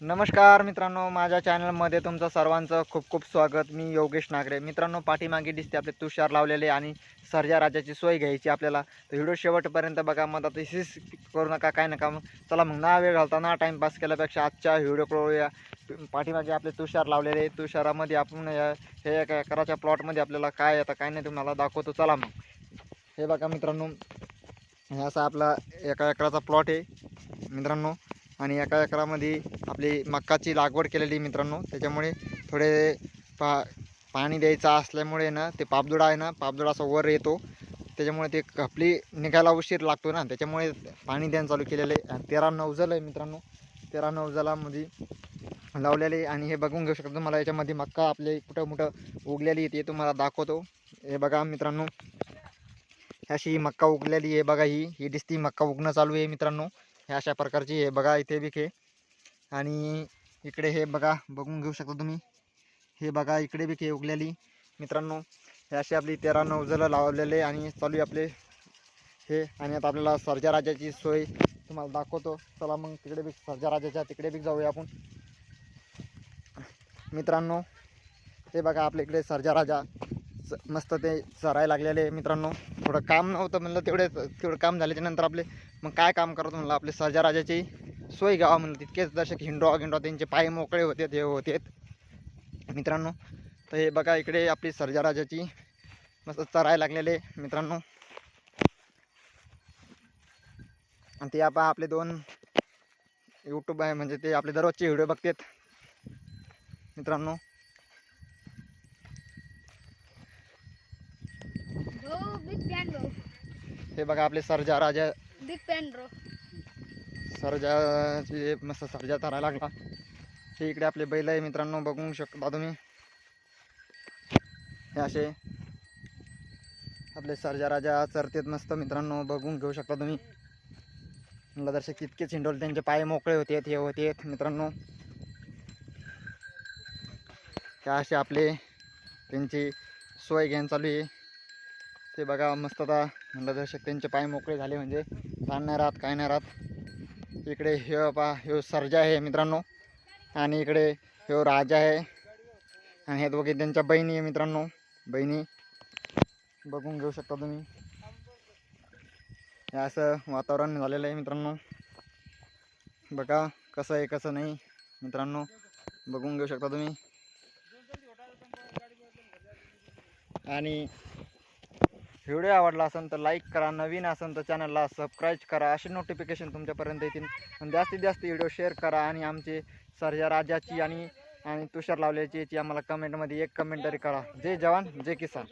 नमस्कार मित्रांनो माझ्या चॅनलमध्ये तुमचं सर्वांचं खूप खूप स्वागत. मी योगेश नागरे. मित्रांनो पाठीमागे दिसते आपले तुषार लावलेले आणि सर्जा राजाची सोय घ्यायची आपल्याला. तर व्हिडिओ शेवटपर्यंत बघा मग आता हिस करू नका काय नका. मग चला मग ना वेळ घालता ना टाईमपास केल्यापेक्षा आजच्या व्हिडिओ करूया. पाठीमागे आपले तुषार लावलेले तुषारामध्ये आपण या- हे एका एकराच्या प्लॉटमध्ये आपल्याला काय येतं काय नाही तुम्हाला दाखवतो. चला मग. हे बघा मित्रांनो हे असा आपला एका एकराचा प्लॉट आहे. मित्रांनो आणि एका एकरामध्ये आपली मक्काची लागवड केलेली आहे मित्रांनो. त्याच्यामुळे थोडे पा पाणी द्यायचं असल्यामुळे ना ते पापदुडा आहे ना पापदुडा असा वर येतो. त्याच्यामुळे ते कपली निघायला उशीर लागतो ना. त्याच्यामुळे पाणी द्यायला चालू केलेलं आहे. आणि तेरा नवजल आहे मित्रांनो. तेरा नवजलामध्ये लावलेले आणि हे बघून घेऊ शकता तुम्हाला याच्यामध्ये मक्का आपले कुठं कुठं उगलेली ते तुम्हाला दाखवतो. हे बघा मित्रांनो. अशी मक्का उगलेली आहे. बघा ही ही दिसती मक्का उगणं चालू आहे मित्रांनो. हे अशा प्रकारची हे बघा इथे बी हे आणि इकडे हे बघा बघून घेऊ शकता तुम्ही. हे बघा इकडे बी हे उगलेली. मित्रांनो हे अशी आपली तेरा नवजलं लावलेले आणि चालू आहे आपले हे. आणि आता आपल्याला सर्जा राजाची सोय तुम्हाला दाखवतो. चला मग तिकडे बी सर्जा राजाच्या तिकडे बी जाऊया आपण. मित्रांनो हे बघा आपल्या इकडे सर्जा राजा. मस्त ते चरायला लागलेले मित्रांनो. थोडं काम नव्हतं म्हणलं तेवढे तेवढं काम झाल्याच्यानंतर आपले मग काय काम करत म्हणलं आपले सर्जाराजाची सोय घ्यावा म्हणलं. तितकेच दर्शक हिंडो गिंडो त्यांचे पाय मोकळे होते हे होते मित्रांनो तर हे बघा इकडे आपली सर्जाराजाची मस्त चरायला लागलेले मित्रांनो. आणि ते आपण आपले दोन यूट्यूब आहे म्हणजे ते आपले दररोजचे व्हिडिओ बघतात. मित्रांनो हो बिग हे बघा आपले सर्जा राजा. बिग ब्रो सर्जाचे मस्त सर्जा चरायला लागला. हे इकडे आपले बैल आहे मित्रांनो बघू शकता तुम्ही. हे असे. आपले सर्जा राजा चरतेत मस्त मित्रांनो बघून घेऊ शकता तुम्ही. मला दर्शक तितकेच हिंडवले त्यांचे पाय मोकळे होते हे होते मित्रांनो. हे असे आपले त्यांची सोय घेऊन चालू आहे. ते बघा मस्त आता म्हणलं दर्शक त्यांचे पाय मोकळे झाले म्हणजे. ताण नाही राहत काय नाही राहत. इकडे हे पा ह्यो सर्जा आहे मित्रांनो. आणि इकडे ह्यो राजा आहे. आणि हे दोघे त्यांच्या बहिणी आहे मित्रांनो. बहिणी. बघून घेऊ शकता तुम्ही. हे असं वातावरण झालेलं आहे मित्रांनो. बघा कसं आहे कसं नाही मित्रांनो. बघून घेऊ शकता तुम्ही. आणि व्हिडिओ आवडला असेल तर लाईक करा नवीन असेल तर चॅनलला सबस्क्राईब करा. असे नोटिफिकेशन तुमच्यापर्यंत येतील. आणि जास्तीत जास्त व्हिडिओ शेअर करा आणि आमचे सर्जा राजाची आणि आणि तुषार लावल्याची याची आम्हाला कमेंटमध्ये एक कमेंट तरी करा. जय जवान जय किसान.